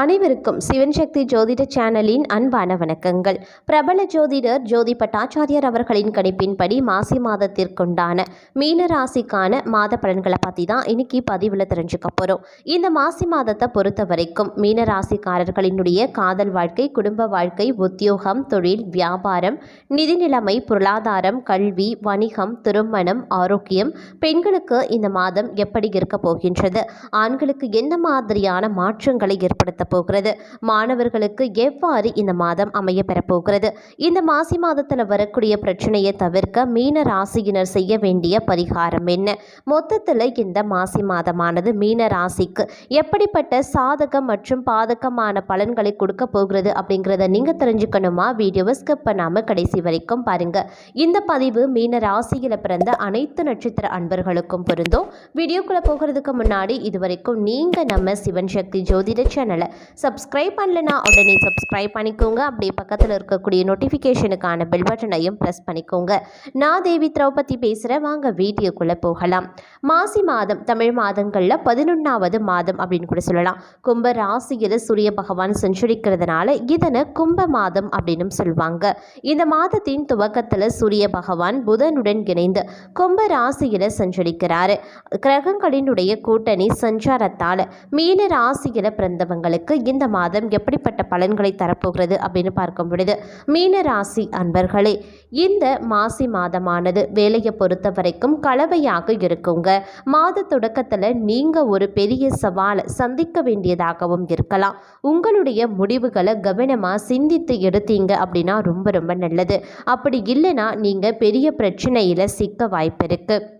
அனைவருக்கும் சிவன் சக்தி ஜோதிட சேனலின் அன்பான வணக்கங்கள். பிரபல ஜோதிடர் ஜோதி பட்டாச்சாரியர் அவர்களின் கணிப்பின்படி மாசி மாதத்திற்குண்டான மீன ராசிக்கான மாத பலன்களை பற்றி தான் இன்னைக்கு பதிவில் தெரிஞ்சுக்க போகிறோம் இந்த மாசி மாதத்தை பொறுத்த வரைக்கும் மீன ராசிக்காரர்களினுடைய காதல் வாழ்க்கை குடும்ப வாழ்க்கை உத்தியோகம் தொழில் வியாபாரம் நிதி நிலைமை பொருளாதாரம் கல்வி வணிகம் திருமணம் ஆரோக்கியம் பெண்களுக்கு இந்த மாதம் எப்படி இருக்க போகின்றது? ஆண்களுக்கு என்ன மாதிரியான மாற்றங்களை ஏற்படுத்த போகிறது மாணவர்களுக்கு எவ்வாறு இந்த மாதம் அமைய பெறப்போகிறது? இந்த மாசி மாதத்தில் வரக்கூடிய பிரச்சனையை தவிர்க்க மீன ராசியினர் செய்ய வேண்டிய பரிகாரம் என்ன? மொத்தத்தில் இந்த மாசி மாதமானது மீன ராசிக்கு எப்படிப்பட்ட சாதகம் மற்றும் பாதகமான பலன்களை கொடுக்க போகிறது அப்படிங்கிறத நீங்கள் தெரிஞ்சுக்கணுமா? வீடியோவை ஸ்கிப் பண்ணாமல் கடைசி வரைக்கும் பாருங்க. இந்த பதிவு மீன ராசியில் பிறந்த அனைத்து நட்சத்திர அன்பர்களுக்கும் பொருந்தும். வீடியோக்குள்ளே போகிறதுக்கு முன்னாடி இதுவரைக்கும் நீங்க நீங்கள் நம்ம சிவன் சக்தி ஜோதிட சேனலை சப்ஸ்கிரைப் பண்ணலனா உடனே சப்ஸ்கிரைப் பண்ணிக்கோங்க. அப்படியே பக்கத்தில் இருக்கக்கூடிய நோட்டிஃபிகேஷனுக்கான பெல் பட்டனையும் ப்ரெஸ் பண்ணிக்கோங்க. நான் தேவி திரௌபதி பேசுகிறேன் வாங்க வீடியோக்குள்ளே போகலாம். மாசி மாதம் தமிழ் மாதங்களில் பதினொன்றாவது மாதம் அப்படின்னு கூட சொல்லலாம். கும்ப ராசியில் சூரிய பகவான் செஞ்சுரிக்கிறதுனால இதனை கும்ப மாதம் அப்படின்னு சொல்லுவாங்க இந்த மாதத்தின் துவக்கத்தில் சூரிய பகவான் புதனுடன் இணைந்து கும்ப ராசியில் சஞ்சரிக்கிறாரு. கிரகங்களினுடைய கூட்டணி சஞ்சாரத்தால் மீன ராசியில் பிறந்தவங்களுக்கு இந்த மாதம் எப்படிப்பட்ட பலன்களை தரப்போகிறது அப்படின்னு பார்க்கும் பொழுது மீன ராசி அன்பர்களே இந்த மாசி மாதமானது வேலையை பொறுத்த வரைக்கும் கலவையாக இருக்குங்க. மாத தொடக்கத்தில் நீங்கள் ஒரு பெரிய சவாலை சந்திக்க வேண்டியதாகவும் இருக்கலாம். உங்களுடைய முடிவுகளை கவனமாக சிந்தித்து எடுத்தீங்க அப்படின்னா ரொம்ப ரொம்ப நல்லது. அப்படி இல்லைன்னா நீங்கள் பெரிய பிரச்சனையில் சிக்க வாய்ப்பு இருக்குது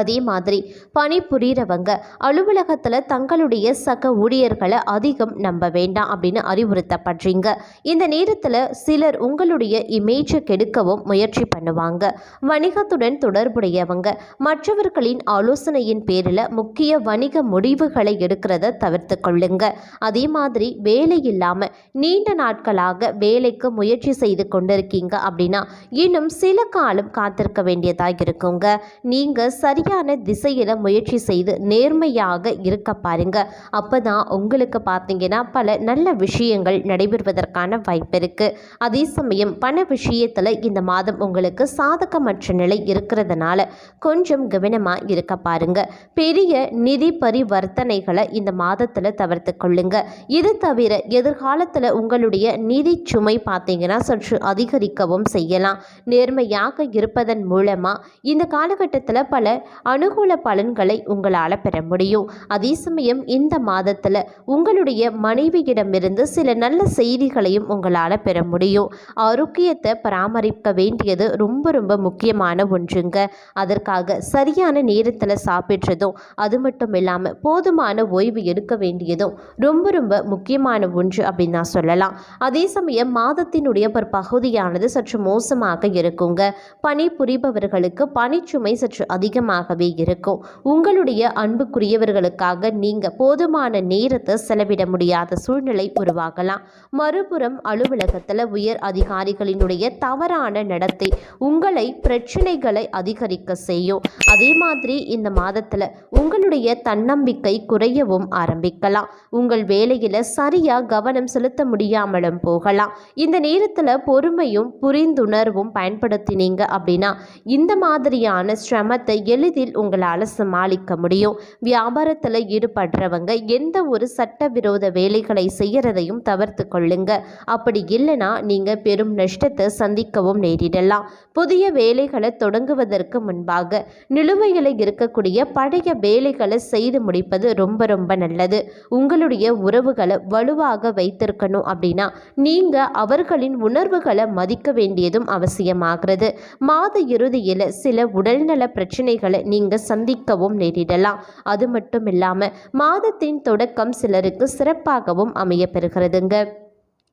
அதே மாதிரி பணிபுரிகிறவங்க அலுவலகத்தில் தங்களுடைய சக ஊழியர்களை அதிகம் நம்ப வேண்டாம் அப்படின்னு அறிவுறுத்தப்படுறீங்க. இந்த நேரத்தில் சிலர் உங்களுடைய இமேஜை கெடுக்கவும் முயற்சி பண்ணுவாங்க. வணிகத்துடன் தொடர்புடையவங்க மற்றவர்களின் ஆலோசனையின் பேரில் முக்கிய வணிக முடிவுகளை எடுக்கிறத தவிர்த்து கொள்ளுங்க. அதே மாதிரி வேலை இல்லாமல் நீண்ட நாட்களாக வேலைக்கு முயற்சி செய்து கொண்டிருக்கீங்க அப்படின்னா இன்னும் சில காலம் காத்திருக்க வேண்டியதாக இருக்குங்க. நீங்கள் சரி சரியான திசையில் முயற்சி செய்து நேர்மையாக இருக்க பாருங்க. அப்போ தான் உங்களுக்கு பார்த்தீங்கன்னா பல நல்ல விஷயங்கள் நடைபெறுவதற்கான வாய்ப்பு இருக்குது அதே சமயம் பண விஷயத்தில் இந்த மாதம் உங்களுக்கு சாதகமற்ற நிலை இருக்கிறதுனால கொஞ்சம் கவனமாக இருக்க பாருங்க. பெரிய நிதி பரிவர்த்தனைகளை இந்த மாதத்தில் தவிர்த்து கொள்ளுங்க. இது தவிர எதிர்காலத்தில் உங்களுடைய நிதி சுமை பார்த்தீங்கன்னா சற்று அதிகரிக்கவும் செய்யலாம். நேர்மையாக இருப்பதன் மூலமாக இந்த காலகட்டத்தில் பல அனுகூல பலன்களை உங்களால் பெற முடியும். அதே சமயம் இந்த மாதத்தில் உங்களுடைய மனைவியிடமிருந்து சில நல்ல செய்திகளையும் உங்களால் பெற முடியும். ஆரோக்கியத்தை பராமரிக்க வேண்டியது ரொம்ப ரொம்ப முக்கியமான ஒன்றுங்க. அதற்காக சரியான நேரத்தில் சாப்பிட்றதும் அது மட்டும் இல்லாமல் போதுமான ஓய்வு எடுக்க வேண்டியதும் ரொம்ப ரொம்ப முக்கியமான ஒன்று அப்படின்னு நான் சொல்லலாம். அதே சமயம் மாதத்தினுடைய ஒரு பகுதியானது சற்று மோசமாக இருக்குங்க. பணி புரிபவர்களுக்கு பணிச்சுமை சற்று அதிகமாக அதிகமாகவே இருக்கும். உங்களுடைய அன்புக்குரியவர்களுக்காக நீங்கள் போதுமான நேரத்தை செலவிட முடியாத சூழ்நிலை உருவாகலாம். மறுபுறம் அலுவலகத்தில் உயர் அதிகாரிகளினுடைய தவறான நடத்தை உங்களை பிரச்சனைகளை அதிகரிக்க செய்யும். அதே மாதிரி இந்த மாதத்தில் உங்களுடைய தன்னம்பிக்கை குறையவும் ஆரம்பிக்கலாம். உங்கள் வேலையில் சரியாக கவனம் செலுத்த முடியாமலும் போகலாம். இந்த நேரத்தில் பொறுமையும் புரிந்துணர்வும் பயன்படுத்தினீங்க அப்படின்னா இந்த மாதிரியான சிரமத்தை எளிதில் உங்களால் சமாளிக்க முடியும். வியாபாரத்தில் ஈடுபடுறவங்க எந்த ஒரு சட்டவிரோத வேலைகளை செய்யறதையும் தவிர்த்து கொள்ளுங்க. அப்படி இல்லைன்னா நீங்கள் பெரும் நஷ்டத்தை சந்திக்கவும் நேரிடலாம். புதிய வேலைகளை தொடங்குவதற்கு முன்பாக நிலுவையில் இருக்கக்கூடிய பழைய வேலைகளை செய்து முடிப்பது ரொம்ப ரொம்ப நல்லது. உங்களுடைய உறவுகளை வலுவாக வைத்திருக்கணும் அப்படின்னா நீங்கள் அவர்களின் உணர்வுகளை மதிக்க வேண்டியதும் அவசியமாகிறது. மாத இறுதியில் சில உடல்நல பிரச்சனைகளை நீங்கள் சந்திக்கவும் நேரிடலாம். அது மட்டும் இல்லாமல் மாதத்தின் தொடக்கம் சிலருக்கு சிறப்பாகவும் அமைய பெறுகிறதுங்க.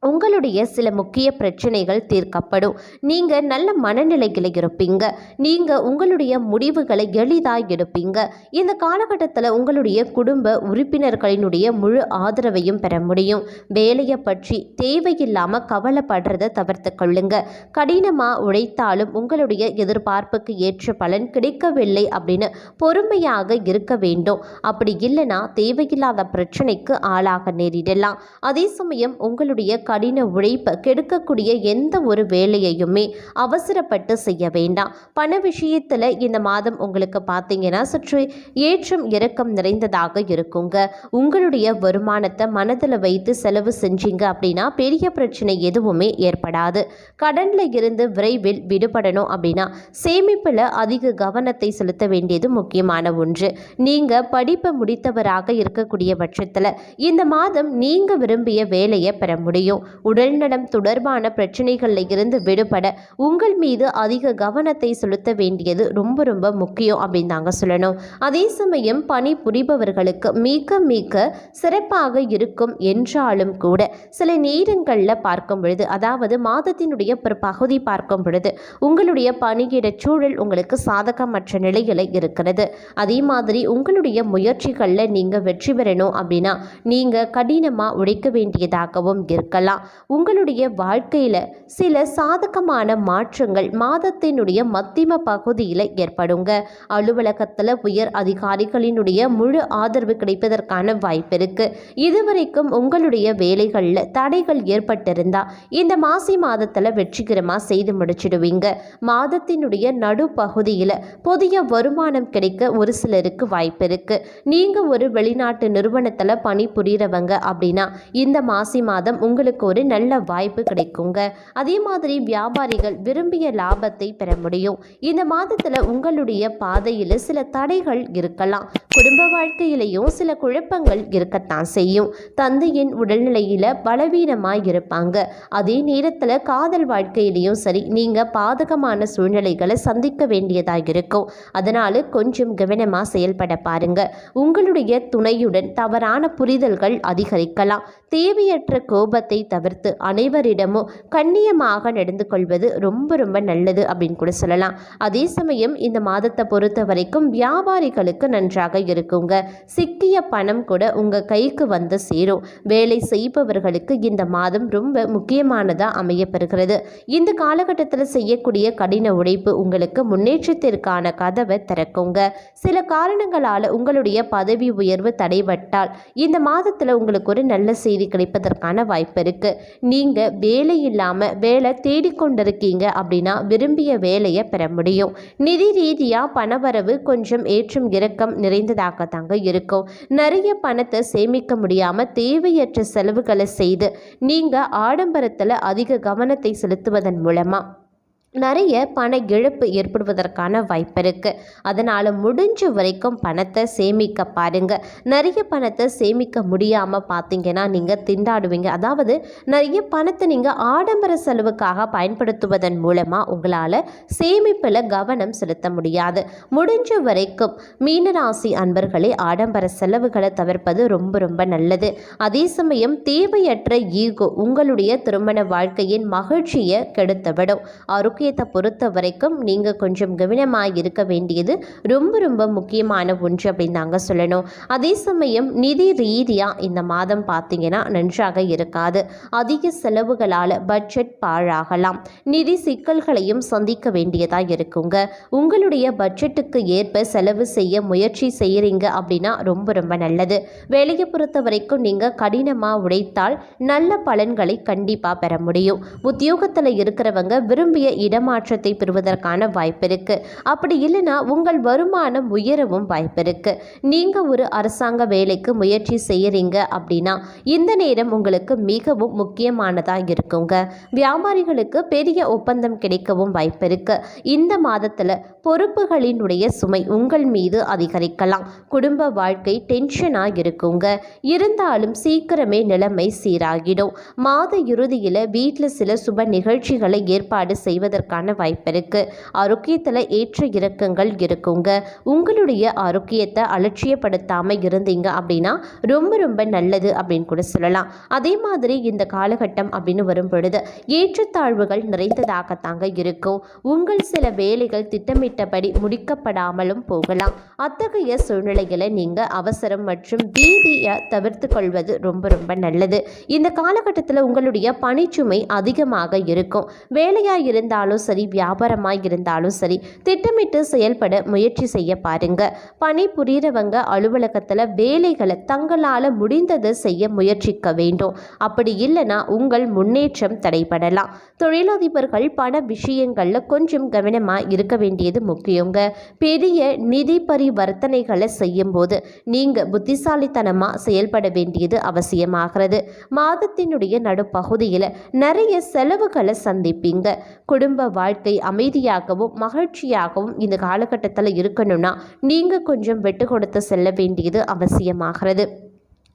உங்களுடைய சில முக்கிய பிரச்சனைகள் தீர்க்கப்படும். நீங்கள் நல்ல மனநிலைகளை இருப்பீங்க. நீங்கள் உங்களுடைய முடிவுகளை எளிதாக எடுப்பீங்க. இந்த காலகட்டத்தில் உங்களுடைய குடும்ப உறுப்பினர்களினுடைய முழு ஆதரவையும் பெற முடியும். வேலையை பற்றி தேவையில்லாமல் கவலைப்படுறதை தவிர்த்து கொள்ளுங்க. கடினமாக உழைத்தாலும் உங்களுடைய எதிர்பார்ப்புக்கு ஏற்ற பலன் கிடைக்கவில்லை அப்படின்னு பொறுமையாக இருக்க வேண்டும். அப்படி இல்லைன்னா தேவையில்லாத பிரச்சனைக்கு ஆளாக நேரிடலாம். அதே சமயம் உங்களுடைய கடின உழைப்பை கெடுக்கக்கூடிய எந்த ஒரு வேலையையுமே அவசரப்பட்டு செய்ய வேண்டாம். பண விஷயத்தில் இந்த மாதம் உங்களுக்கு பார்த்தீங்கன்னா சற்று ஏற்றம் இறக்கம் நிறைந்ததாக இருக்குங்க. உங்களுடைய வருமானத்தை மனதில் வைத்து செலவு செஞ்சீங்க அப்படின்னா பெரிய பிரச்சனை எதுவுமே ஏற்படாது. கடனில் இருந்து விரைவில் விடுபடணும் அப்படின்னா சேமிப்பில் அதிக கவனத்தை செலுத்த வேண்டியது முக்கியமான ஒன்று. நீங்கள் படிப்பை முடித்தவராக இருக்கக்கூடிய பட்சத்தில் இந்த மாதம் நீங்கள் விரும்பிய வேலையை பெற முடியும். உடல்நலம் தொடர்பான பிரச்சனைகளில் இருந்து விடுபட உங்கள் மீது அதிக கவனத்தை செலுத்த வேண்டியது ரொம்ப ரொம்ப முக்கியம் அப்படின்னு தாங்க சொல்லணும். அதே சமயம் பணி புரிபவர்களுக்கு மிக மிக சிறப்பாக இருக்கும் என்றாலும் கூட சில நேரங்களில் பார்க்கும் பொழுது அதாவது மாதத்தினுடைய ஒரு பகுதி பார்க்கும் பொழுது உங்களுடைய பணியிட சூழல் உங்களுக்கு சாதகமற்ற நிலையில் இருக்கிறது. அதே மாதிரி உங்களுடைய முயற்சிகளில் நீங்கள் வெற்றி பெறணும் அப்படின்னா நீங்கள் கடினமாக உழைக்க வேண்டியதாகவும் இருக்கலாம். உங்களுடைய வாழ்க்கையில் சில சாதகமான மாற்றங்கள் மாதத்தினுடைய மத்திம பகுதியில் ஏற்படுங்க. அலுவலகத்தில் உயர் அதிகாரிகளினுடைய முழு ஆதரவு கிடைப்பதற்கான வாய்ப்பு இருக்கு. இதுவரைக்கும் உங்களுடைய வேலைகளில் தடைகள் ஏற்பட்டிருந்தா இந்த மாசி மாதத்தில் வெற்றிகரமாக செய்து முடிச்சிடுவீங்க. மாதத்தினுடைய நடுப்பகுதியில் புதிய வருமானம் கிடைக்க ஒரு சிலருக்கு வாய்ப்பு இருக்கு. நீங்கள் ஒரு வெளிநாட்டு நிறுவனத்தில் பணிபுரியறவங்க அப்படின்னா இந்த மாசி மாதம் உங்களுக்கு ஒரு நல்ல வாய்ப்பு கிடைக்குங்க. அதே மாதிரி வியாபாரிகள் விரும்பிய லாபத்தை பெற முடியும். இந்த மாதத்தில் உங்களுடைய பாதையில் சில தடைகள் இருக்கலாம். குடும்ப வாழ்க்கையிலையும் சில குழப்பங்கள் இருக்கத்தான் செய்யும். தந்தையின் உடல்நிலையில் பலவீனமாக இருப்பாங்க. அதே நேரத்தில் காதல் வாழ்க்கையிலையும் சரி நீங்கள் பாதகமான சூழ்நிலைகளை சந்திக்க வேண்டியதாக இருக்கும். அதனால் கொஞ்சம் கவனமாக செயல்பட பாருங்க. உங்களுடைய துணையுடன் தவறான புரிதல்கள் அதிகரிக்கலாம். தேவையற்ற கோபத்தை தவிர்த்து அனைவரிடமும் கண்ணியமாக நடந்து கொள்வது ரொம்ப ரொம்ப நல்லது அப்படின்னு கூட சொல்லலாம். அதே சமயம் இந்த மாதத்தை பொறுத்த வரைக்கும் வியாபாரிகளுக்கு நன்றாக இருக்குங்க. சிக்கிய பணம் கூட உங்கள் கைக்கு வந்து சேரும். வேலை செய்பவர்களுக்கு இந்த மாதம் ரொம்ப முக்கியமானதாக அமையப்பெறுகிறது. இந்த காலகட்டத்தில் செய்யக்கூடிய கடின உழைப்பு உங்களுக்கு முன்னேற்றத்திற்கான கதவை திறக்குங்க. சில காரணங்களால் உங்களுடைய பதவி உயர்வு தடைபட்டால் இந்த மாதத்தில் உங்களுக்கு ஒரு நல்ல செய்தி கிடைப்பதற்கான வாய்ப்பு இருக்கு. நீங்கள் வேலை இல்லாமல் வேலை தேடிக்கொண்டிருக்கீங்க அப்படின்னா விரும்பிய வேலையை பெற முடியும். நிதி ரீதியாக பணவரவு கொஞ்சம் ஏற்றும் இறக்கம் நிறைந்ததாக தாங்க இருக்கும். நிறைய பணத்தை சேமிக்க முடியாமல் தேவையற்ற செலவுகளை செய்து நீங்கள் ஆடம்பரத்தில் அதிக கவனத்தை செலுத்துவதன் மூலமாக நிறைய பண இழப்பு ஏற்படுவதற்கான வாய்ப்பு இருக்குது அதனால் முடிஞ்ச வரைக்கும் பணத்தை சேமிக்க பாருங்க. நிறைய பணத்தை சேமிக்க முடியாமல் பார்த்தீங்கன்னா நீங்கள் திண்டாடுவீங்க. அதாவது நிறைய பணத்தை நீங்கள் ஆடம்பர செலவுக்காக பயன்படுத்துவதன் மூலமாக உங்களால் சேமிப்பில் கவனம் செலுத்த முடியாது. முடிஞ்ச வரைக்கும் மீனராசி அன்பர்களே ஆடம்பர செலவுகளை தவிர்ப்பது ரொம்ப ரொம்ப நல்லது. அதே சமயம் தேவையற்ற ஈகோ உங்களுடைய திருமண வாழ்க்கையின் மகிழ்ச்சியை கெடுத்துவிடும். ஆரோக்கியத்தை பொறுத்த வரைக்கும் நீங்கள் கொஞ்சம் கவனமாக இருக்க வேண்டியது ரொம்ப ரொம்ப முக்கியமான ஒன்று அப்படின்னு தாங்க சொல்லணும். அதே சமயம் நிதி ரீதியாக இந்த மாதம் பார்த்தீங்கன்னா நன்றாக இருக்காது. அதிக செலவுகளால் பட்ஜெட் பாழாகலாம். நிதி சிக்கல்களையும் சந்திக்க வேண்டியதாக இருக்குங்க. உங்களுடைய பட்ஜெட்டுக்கு ஏற்ப செலவு செய்ய முயற்சி செய்கிறீங்க அப்படின்னா ரொம்ப ரொம்ப நல்லது. வேலையை பொறுத்த வரைக்கும் நீங்கள் கடினமாக உழைத்தால் நல்ல பலன்களை கண்டிப்பாக பெற முடியும். உத்தியோகத்தில் இருக்கிறவங்க விரும்பிய இடமாற்றத்தை பெறுவதற்கான வாய்ப்பு இருக்கு அப்படி இல்லைன்னா உங்கள் வருமானம் உயரவும் வாய்ப்பு நீங்க நீங்கள் ஒரு அரசாங்க வேலைக்கு முயற்சி செய்கிறீங்க அப்படின்னா இந்த நேரம் உங்களுக்கு மிகவும் முக்கியமானதாக இருக்குங்க. வியாபாரிகளுக்கு பெரிய ஒப்பந்தம் கிடைக்கவும் வாய்ப்பிருக்கு. இந்த மாதத்தில் பொறுப்புகளினுடைய சுமை உங்கள் மீது அதிகரிக்கலாம். குடும்ப வாழ்க்கை டென்ஷனாக இருக்குங்க. இருந்தாலும் சீக்கிரமே நிலைமை சீராகிடும். மாத இறுதியில் வீட்டில் சில சுப நிகழ்ச்சிகளை ஏற்பாடு செய்வதற்கு இருப்பதற்கான வாய்ப்பு இருக்கு. ஆரோக்கியத்தில் ஏற்ற இறக்கங்கள் இருக்குங்க. உங்களுடைய ஆரோக்கியத்தை அலட்சியப்படுத்தாமல் இருந்தீங்க அப்படின்னா ரொம்ப ரொம்ப நல்லது அப்படின்னு கூட சொல்லலாம். அதே மாதிரி இந்த காலகட்டம் அப்படின்னு வரும் பொழுது ஏற்றத்தாழ்வுகள் நிறைந்ததாகத்தாங்க இருக்கும். உங்கள் சில வேலைகள் திட்டமிட்டபடி முடிக்கப்படாமலும் போகலாம். அத்தகைய சூழ்நிலைகளை நீங்கள் அவசரம் மற்றும் பீதியை தவிர்த்து கொள்வது ரொம்ப ரொம்ப நல்லது. இந்த காலகட்டத்தில் உங்களுடைய பணிச்சுமை அதிகமாக இருக்கும். வேலையாக இருந்தாலும் சரி வியாபாரமாக இருந்தாலும் சரி திட்டமிட்டு செயல்பட முயற்சி செய்ய பாருங்க. பணி புரியுறவங்க அலுவலகத்தில் வேலைகளை தங்களால் முடிந்ததை செய்ய முயற்சிக்க வேண்டும். அப்படி இல்லைன்னா உங்கள் முன்னேற்றம் தடைபடலாம். தொழிலதிபர்கள் பண விஷயங்களில் கொஞ்சம் கவனமாக இருக்க வேண்டியது முக்கியங்க. பெரிய நிதி பரிவர்த்தனைகளை செய்யும்போது நீங்கள் புத்திசாலித்தனமாக செயல்பட வேண்டியது அவசியமாகிறது. மாதத்தினுடைய நடுப்பகுதியில் நிறைய செலவுகளை சந்திப்பீங்க. குடும்ப வாழ்க்கை அமைதியாகவும் மகிழ்ச்சியாகவும் இந்த காலகட்டத்தில் இருக்கணும்னா நீங்கள் கொஞ்சம் விட்டு கொடுத்து செல்ல வேண்டியது அவசியமாகிறது.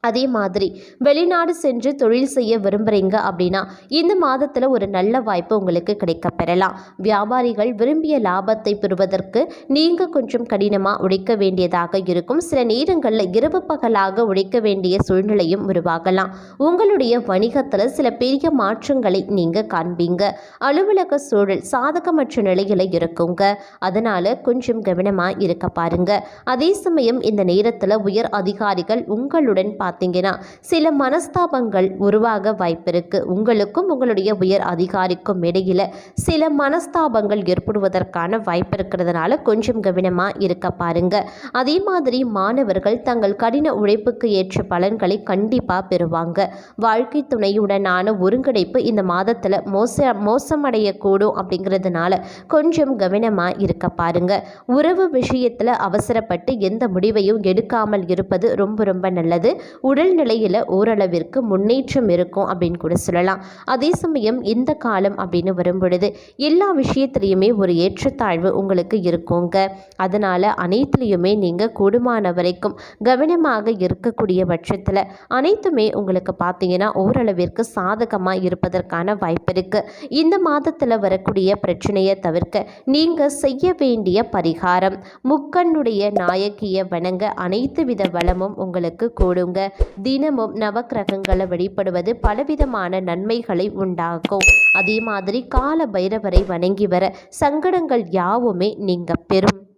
அதே மாதிரி வெளிநாடு சென்று தொழில் செய்ய விரும்புகிறீங்க அப்படின்னா இந்த மாதத்தில் ஒரு நல்ல வாய்ப்பு உங்களுக்கு கிடைக்க பெறலாம். வியாபாரிகள் விரும்பிய லாபத்தை பெறுவதற்கு நீங்கள் கொஞ்சம் கடினமாக உழைக்க வேண்டியதாக இருக்கும். சில நேரங்களில் இரவு பகலாக உழைக்க வேண்டிய சூழ்நிலையும் உருவாகலாம். உங்களுடைய வணிகத்தில் சில பெரிய மாற்றங்களை நீங்கள் காண்பீங்க. அலுவலக சூழல் சாதகமற்ற நிலையில் இருக்குங்க. அதனால் கொஞ்சம் கவனமாக இருக்க பாருங்க. அதே சமயம் இந்த நேரத்தில் உயர் அதிகாரிகள் உங்களுடன் பார்த்தீங்கன்னா சில மனஸ்தாபங்கள் உருவாக வாய்ப்பிருக்கு. உங்களுக்கும் உங்களுடைய உயர் அதிகாரிக்கும் இடையில சில மனஸ்தாபங்கள் ஏற்படுவதற்கான வாய்ப்பு இருக்கிறதுனால கொஞ்சம் கவனமாக இருக்க பாருங்க. அதே மாதிரி மாணவர்கள் தங்கள் கடின உழைப்புக்கு ஏற்ற பலன்களை கண்டிப்பாக பெறுவாங்க. வாழ்க்கை துணையுடனான ஒருங்கிணைப்பு இந்த மாதத்தில் மோச மோசமடையக்கூடும் அப்படிங்கிறதுனால கொஞ்சம் கவனமாக இருக்க பாருங்க. உறவு விஷயத்தில் அவசரப்பட்டு எந்த முடிவையும் எடுக்காமல் இருப்பது ரொம்ப ரொம்ப நல்லது. உடல்நிலையில் ஓரளவிற்கு முன்னேற்றம் இருக்கும் அப்படின்னு கூட சொல்லலாம். அதே சமயம் இந்த காலம் அப்படின்னு வரும்பொழுது எல்லா விஷயத்துலையுமே ஒரு ஏற்றத்தாழ்வு உங்களுக்கு இருக்குங்க. அதனால் அனைத்துலேயுமே நீங்கள் கூடுமான வரைக்கும் கவனமாக இருக்கக்கூடிய பட்சத்தில் அனைத்துமே உங்களுக்கு பார்த்தீங்கன்னா ஓரளவிற்கு சாதகமாக இருப்பதற்கான வாய்ப்பு இருக்குது இந்த மாதத்தில் வரக்கூடிய பிரச்சனையை தவிர்க்க நீங்கள் செய்ய வேண்டிய பரிகாரம் முக்கண்ணுடைய நாயக்கியை வணங்க அனைத்து வித வளமும் உங்களுக்கு கூடுங்க. தினமும் நவக்கிரகங்களை வழிபடுவது பலவிதமான நன்மைகளை உண்டாக்கும். அதே மாதிரி கால பைரவரை வணங்கி வர சங்கடங்கள் யாவுமே நீங்க பெறும்.